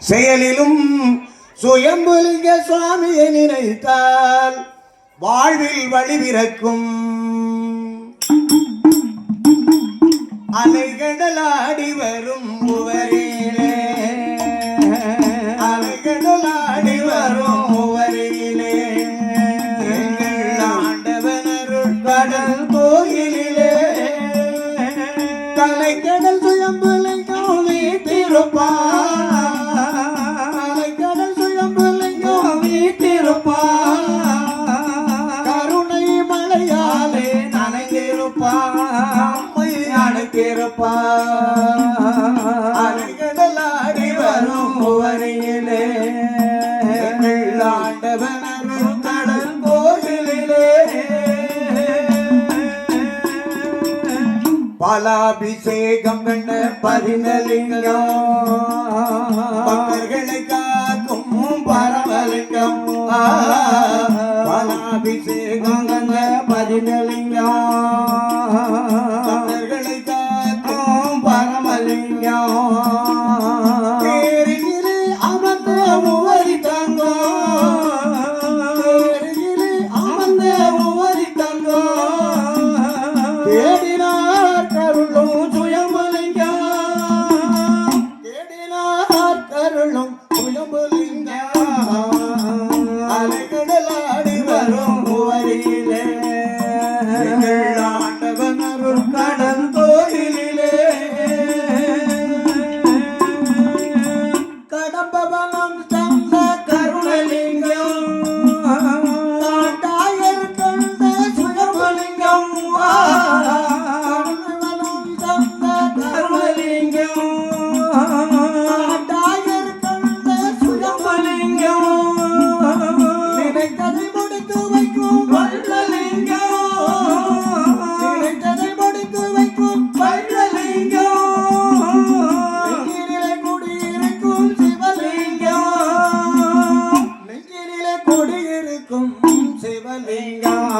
செயலிலும் சுயம்புலிங்க சுவாமியை நினைத்தால் வாழ்வில் வழிபிறக்கும் அலைகடலாடி வரும் உவரிலே அலைகடலாடி வரும் உவரிலே எங்கள் ஆண்டவனருள் கடல் கோயிலே கலைக்கடல் சுயம்புலை வீட்டிருப்பார் கலைக்கடல் அணைத்திருப்பார் அருகடலாடி வரும் வரையிலே ஆண்டவனரும் கடல் கோயிலிலே பாலாபிஷேகம் கண்ட பதினலிங்கம் பக்தர்களை காக்கும் பாலாபிஷேகம் கண்ட பதினலிங்கம் தேடினார் கருளும் சுயம்பலிங்கம் தேடினார் கருளும் சுயம்பலிங்கம் அலைகடலாடி வரும் வரியிலே எங்கள் ஆண்டவன் அருள் கடல் தோழிலே கடம்பவனம் நினைத்ததை முடித்து வைக்கும் வள்ளலிங்கம் நினைத்ததை முடித்து வைக்கும் வள்ளலிங்கம் நெஞ்சினிலே குடியிருக்கும் சிவலிங்கம் நெஞ்சினிலே குடியிருக்கும் சிவலிங்கம்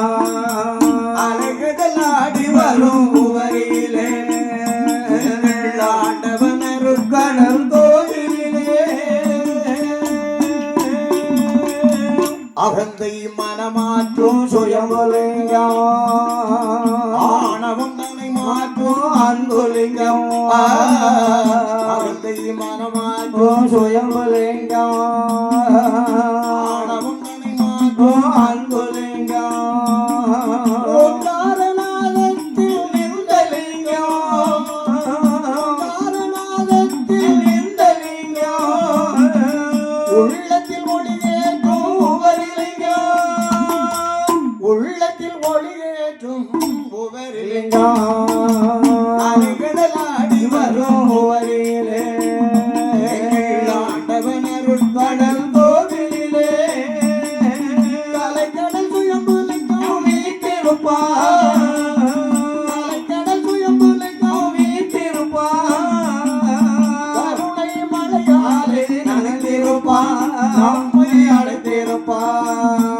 அலைகடலாடி வரும் உவரியிலே அகந்தை மனமாற்றும் சுயம்பலிங்கம். ஆணவம் தன்னை மாற்றும் அன்புலிங்கம். அகந்தை மனமாற்றும் சுயம்பலிங்கம். உபரிலிங்கம் அலைகடலாடி வரும் உவரிலே எங்கள் ஆண்டவனருள் கடல் கோவிலிலே. கலைக்கடல் சுயம்புலிங்கம் வீட்டிருப்பார் கலைக்கடல் சுயம்புலிங்கம் வீட்டிருப்பார் கருணை மலையாலே நனைந்திருப்பார் நம்மை அழைத்திருப்பார்